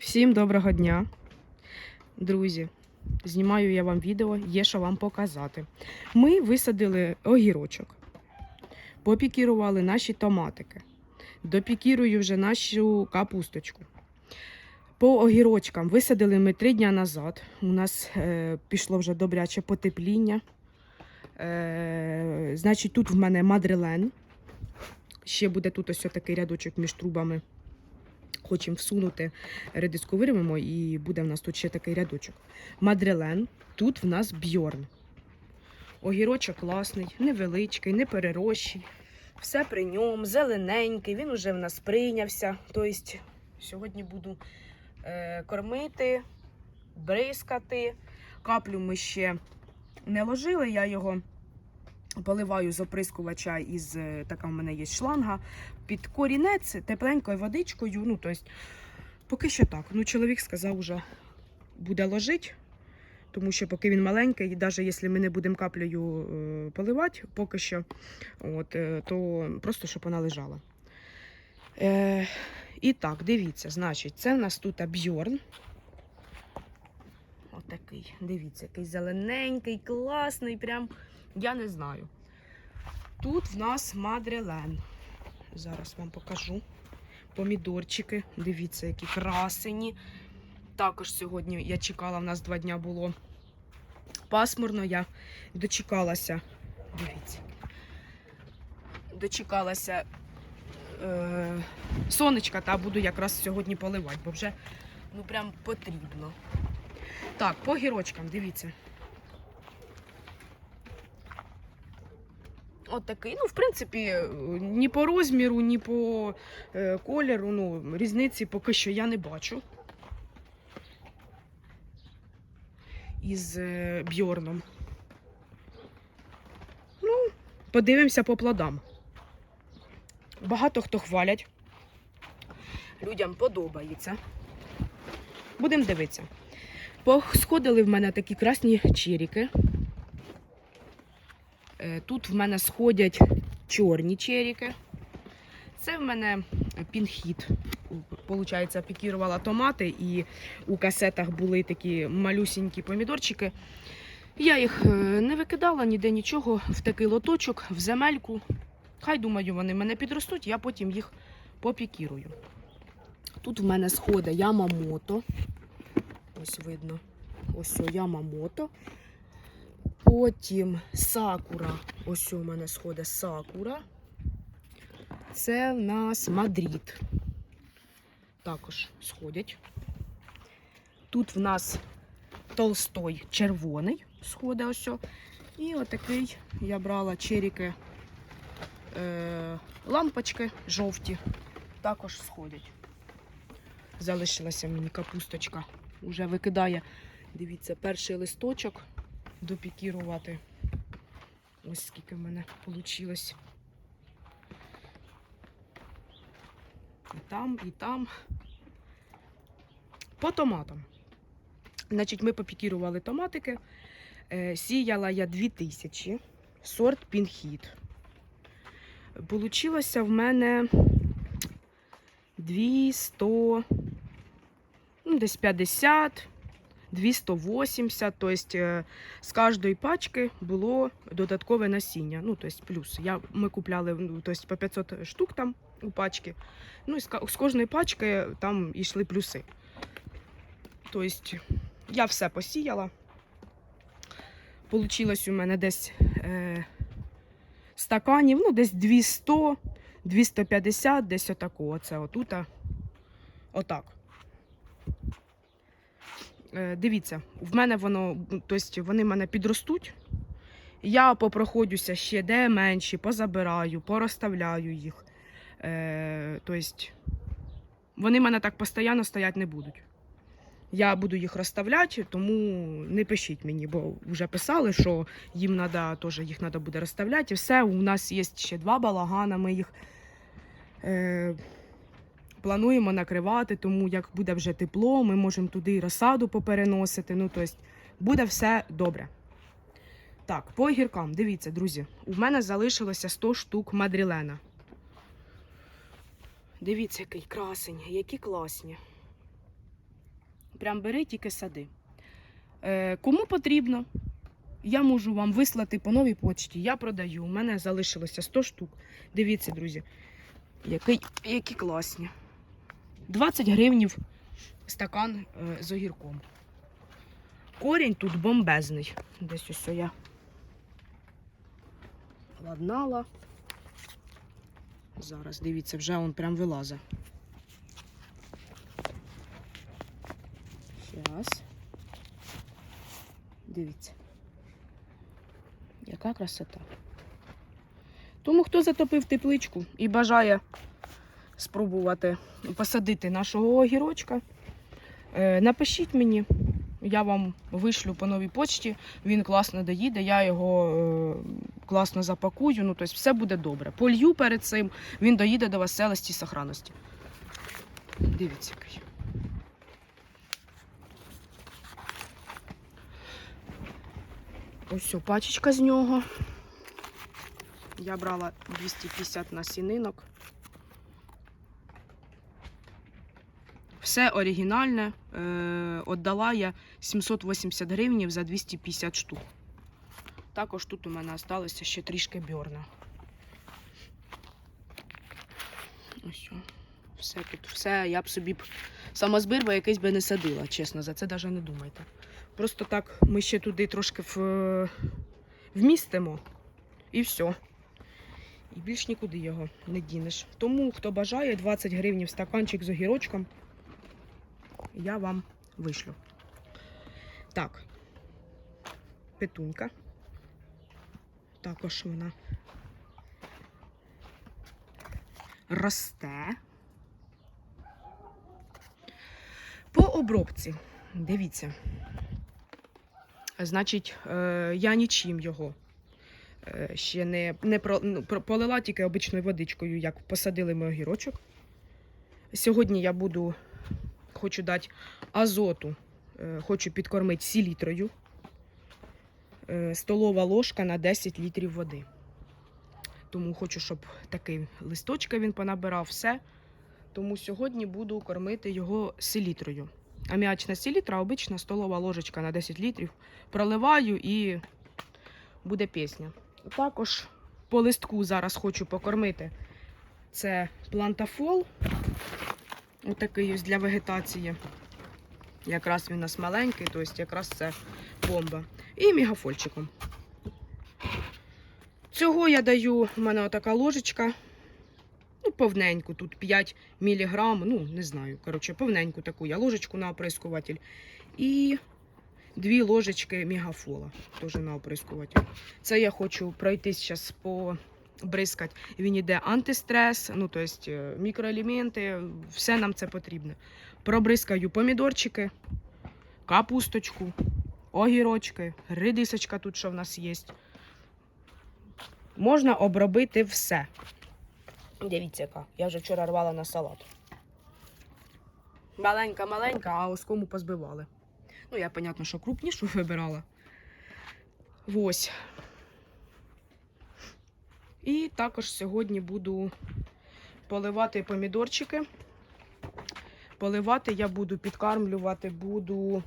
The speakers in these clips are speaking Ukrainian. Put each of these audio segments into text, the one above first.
Всім доброго дня, друзі. Знімаю я вам відео, є що вам показати. Ми висадили огірочок, попікірували наші томатики, допікірую вже нашу капусточку. По огірочкам висадили ми три дні назад. У нас е, пішло вже добряче потепління. Е, значить, тут в мене мадрилен. Ще буде тут ось такий рядочок між трубами. Хочемо всунути редиску вирвемо, і буде в нас тут ще такий рядочок. Мадрилен, тут в нас бьорн. Огірочок класний, невеличкий, не перерощий. Все при ньому, зелененький, він уже в нас прийнявся. Тобто сьогодні буду е, кормити, бризкати. Каплю ми ще не ложили, я його поливаю з оприскувача із е, така в мене є шланга під корінець тепленькою водичкою. Ну, тобто, поки що так. Ну, чоловік сказав, вже буде ложити, тому що поки він маленький, і навіть якщо ми не будемо каплею е, поливати, поки що, от, е, то просто щоб вона лежала. Е, і так, дивіться, значить, це в нас тут бьорн. Отакий, дивіться, який зелененький, класний, прям, я не знаю. Тут в нас мадрилен. Зараз вам покажу. Помідорчики. Дивіться, які красені. Також сьогодні я чекала, в нас два дня було пасмурно. Я дочекалася. Дивіться. Дочекалася е, сонечка, та буду якраз сьогодні поливати, бо вже ну прям потрібно. Так, по гірочкам, дивіться. От такий. Ну, в принципі, е, ні по розміру, ні по е, кольору, ну, різниці поки що я не бачу. Із е, бьорном. Ну, подивимося по плодам. Багато хто хвалять. Людям подобається. Будемо дивитися. Сходили в мене такі красні черіки. Е, Тут в мене сходять чорні черіки. Це в мене пінхіт. Получається, пікірувала томати, і у касетах були такі малюсінькі помідорчики. Я їх е, не викидала ніде нічого в такий лоточок, в земельку. Хай думаю, вони мене підростуть, я потім їх попікірую. Тут в мене сходить Ямамото. Ось видно. Ось Ямамото. Потім сакура. Ось у мене сходить сакура. Це в нас Мадрид. Також сходять. Тут в нас толстой червоний сходить ось. І отакий я брала черіки, е, лампочки жовті. Також сходять. Залишилася мені капусточка. Уже викидає, дивіться, перший листочок допікірувати. Ось скільки в мене вийшло. І там, і там. По томатам. Значить, ми попікірували томатики. Е, сіяла я 2000, сорт пінхіт. Получилося в мене 200, ну, десь 50, 280, тобто е, з кожної пачки було додаткове насіння. Ну, тобто плюс. Я, ми купляли ну, тобто, по 500 штук там у пачки. Ну, і з, кожної пачки там йшли плюси. Тобто я все посіяла. Получилось у мене десь е, стаканів, ну, десь 200, 250, десь отако. Оце отута. Отак. Е, дивіться, в мене воно, тобто вони мене підростуть. Я попроходжуся ще де менші, позабираю, порозставляю їх. Е, тобто вони мене так постійно стоять не будуть. Я буду їх розставляти, тому не пишіть мені, бо вже писали, що їм треба теж їх треба буде розставляти. І все, у нас є ще два балагана, ми їх е, плануємо накривати, тому як буде вже тепло, ми можемо туди розсаду попереносити. Ну, тобто буде все добре. Так, по огіркам, дивіться, друзі, у мене залишилося 100 штук мадрілена. Дивіться, який красень, які класні. прям бери, тільки сади. Е, кому потрібно, я можу вам вислати по новій почті. Я продаю. У мене залишилося 100 штук. Дивіться, друзі, який, які класні. 20 гривнів стакан е, з огірком. Корінь тут бомбезний. Десь ось я ладнала. Зараз, дивіться, вже він прям вилазить. Зараз. Дивіться. Яка красота. Тому хто затопив тепличку і бажає спробувати посадити нашого огірочка, е, напишіть мені, я вам вишлю по новій почті. Він класно доїде, я його е, класно запакую. Ну, тобто все буде добре. Полью перед цим, він доїде до вас в целості і сохранності. Дивіться, який. Ось пачечка з нього. Я брала 250 насінинок. Все оригінальне. Е, Отдала я 780 гривень за 250 штук. Також тут у мене залишилося ще трішки бьорна. Ось. Все тут, все, я б собі б самозбір би якийсь би не садила, чесно, за це навіть не думайте. Просто так ми ще туди трошки в... вмістимо і все. І більш нікуди його не дінеш. Тому, хто бажає, 20 гривень стаканчик з огірочком, я вам вишлю. Так, петунька. Також вона росте. По обробці, дивіться. Значить, е, я нічим його е, ще не, не про, ну, полила тільки обичною водичкою, як посадили ми огірочок. Сьогодні я буду, хочу дати азоту, е, хочу підкормити сілітрою. Е, Столова ложка на 10 літрів води. Тому хочу, щоб такий листочка він понабирав все. Тому сьогодні буду кормити його селітрою. Аміачна селітра, обична столова ложечка на 10 літрів. Проливаю і буде пісня. Також по листку зараз хочу покормити. Це плантафол. Отакий ось для вегетації. Якраз він у нас маленький, тобто якраз це бомба. І мегафольчиком. Цього я даю, у мене отака ложечка. Ну, повненьку, тут 5 міліграм, ну, не знаю. Коротше, повненьку таку я ложечку на оприскуватель. І дві ложечки мегафола теж на оприскуватель. Це я хочу пройтись зараз по бризкати. Він іде антистрес, ну, тобто мікроелементи, все нам це потрібно. Пробризкаю помідорчики, капусточку, огірочки, редисочка тут, що в нас є. Можна обробити все. Дивіться, яка. Я вже вчора рвала на салат. Маленька-маленька, а ось кому позбивали. Ну, я, понятно, що крупнішу вибирала. Ось. І також сьогодні буду поливати помідорчики. Поливати я буду, підкармлювати буду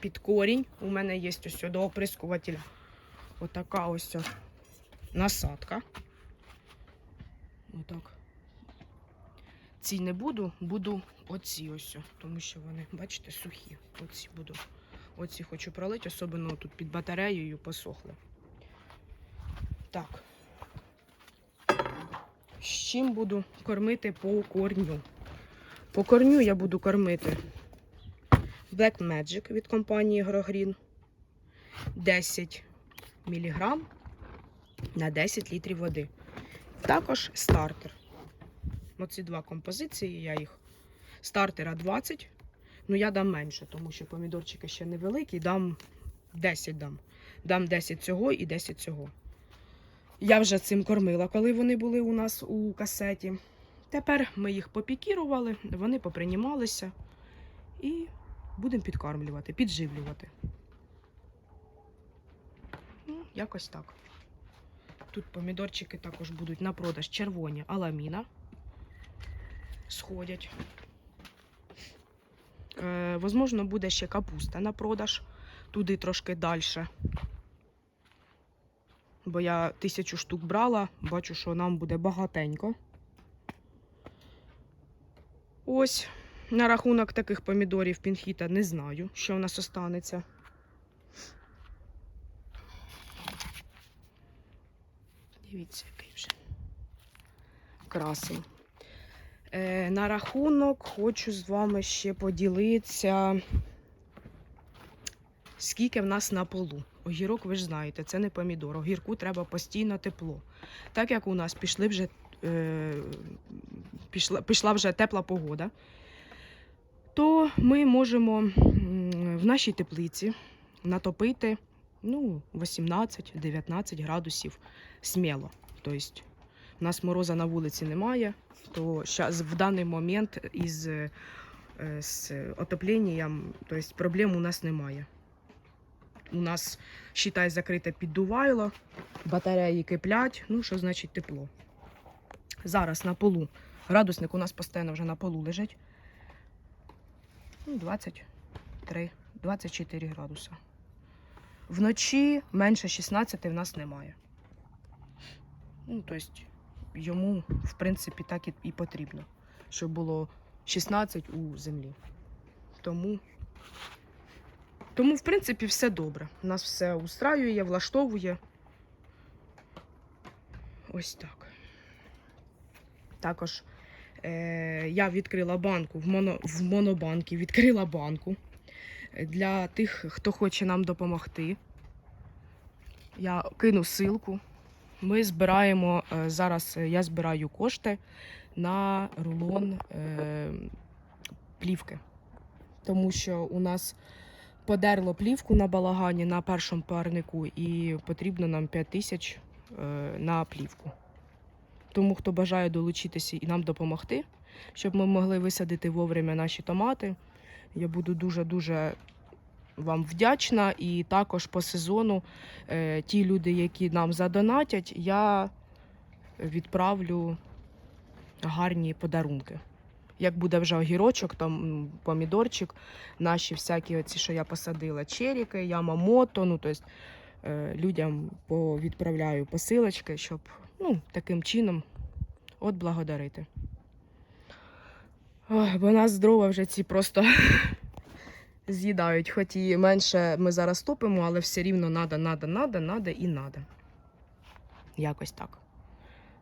під корінь. У мене є ось до оприскувателя. Отака ось насадка. Отак. Ці не буду, буду оці ось, тому що вони, бачите, сухі. Оці буду. Оці хочу пролити, особливо тут під батареєю посохли. Так. З чим буду кормити по корню? По корню я буду кормити Black Magic від компанії Grogreen 10 мг на 10 літрів води. Також стартер. Оці два композиції, я їх. Стартера 20. Ну, я дам менше, тому що помідорчики ще невеликі, дам 10 дам. Дам 10 цього і 10 цього. Я вже цим кормила, коли вони були у нас у касеті. Тепер ми їх попікірували, вони попринімалися і будемо підкармлювати, підживлювати. Ну, якось так. Тут помідорчики також будуть на продаж червоні аламіна. Сходять. Е, возможно, буде ще капуста на продаж, туди трошки далі. Бо я тисячу штук брала, бачу, що нам буде багатенько. Ось, на рахунок таких помідорів пінхіта не знаю, що в нас останеться. Дивіться, який вже красень. Е, на рахунок хочу з вами ще поділитися, скільки в нас на полу. Огірок, ви ж знаєте, це не помідор. Огірку треба постійно тепло. Так як у нас пішли вже, е, пішла, пішла вже тепла погода, то ми можемо в нашій теплиці натопити ну, 18-19 градусів сміло. Тобто, у нас мороза на вулиці немає, то щас, в даний момент із е, з отопленням, тобто проблем у нас немає. У нас, считай, закрите піддувайло, батареї киплять, ну що значить тепло. Зараз на полу. Градусник у нас постійно вже на полу лежить. Ну, 23, 24 градуса. Вночі менше 16 в нас немає. Ну, тобто йому, в принципі, так і потрібно, щоб було 16 у землі. Тому, тому, в принципі, все добре. Нас все устраює, влаштовує. Ось так. Також е, я відкрила банку в, моно, в монобанки, відкрила банку для тих, хто хоче нам допомогти. Я кину ссылку. Ми збираємо е, зараз. Я збираю кошти на рулон е, плівки, тому що у нас подерло плівку на балагані на першому парнику, і потрібно нам 5 тисяч е, на плівку. Тому хто бажає долучитися і нам допомогти, щоб ми могли висадити вовремя наші томати, я буду дуже дуже вам вдячна. І також по сезону е, ті люди, які нам задонатять, я відправлю гарні подарунки. Як буде вже огірочок, там помідорчик, наші всякі оці, що я посадила, черіки, ямамото, ну тобто людям відправляю посилочки, щоб ну, таким чином от благодарити. Ой, бо нас дрова вже ці просто з'їдають. Хоч і менше ми зараз топимо, але все рівно надо, надо, надо, надо і надо. Якось так.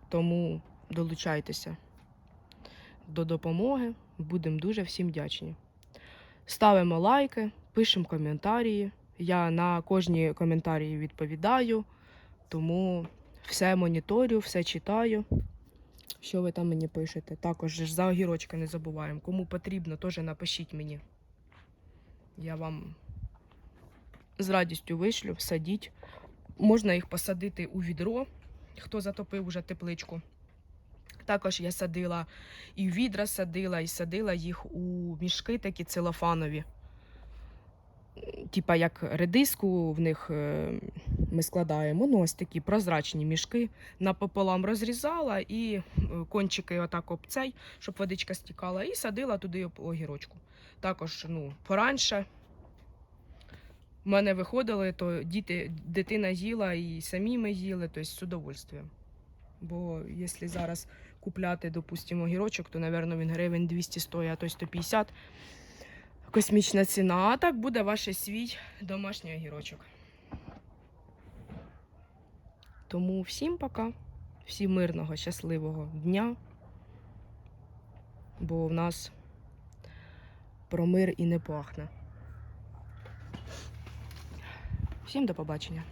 Тому долучайтеся до допомоги. Будемо дуже всім вдячні. Ставимо лайки, пишемо коментарі. Я на кожні коментарі відповідаю, тому все моніторю, все читаю. Що ви там мені пишете? Також за огірочки не забуваємо. Кому потрібно, теж напишіть мені. Я вам з радістю вишлю, садіть. Можна їх посадити у відро, хто затопив уже тепличку. Також я садила і відра садила, і садила їх у мішки такі целофанові. Типа як редиску в них е, ми складаємо. Ну, ось такі прозрачні мішки. Напополам розрізала і е, кончики отак об щоб водичка стікала, і садила туди огірочку. Також ну, пораньше в мене виходили, то діти, дитина їла і самі ми їли, тобто з удовольствием. Бо якщо зараз купляти, допустимо, огірочок, то, мабуть, він гривень 200 стоїть, а то й 150. Космічна ціна. А так буде ваш свій домашній огірочок. Тому всім пока, всім мирного, щасливого дня. Бо в нас про мир і не пахне. Всім до побачення.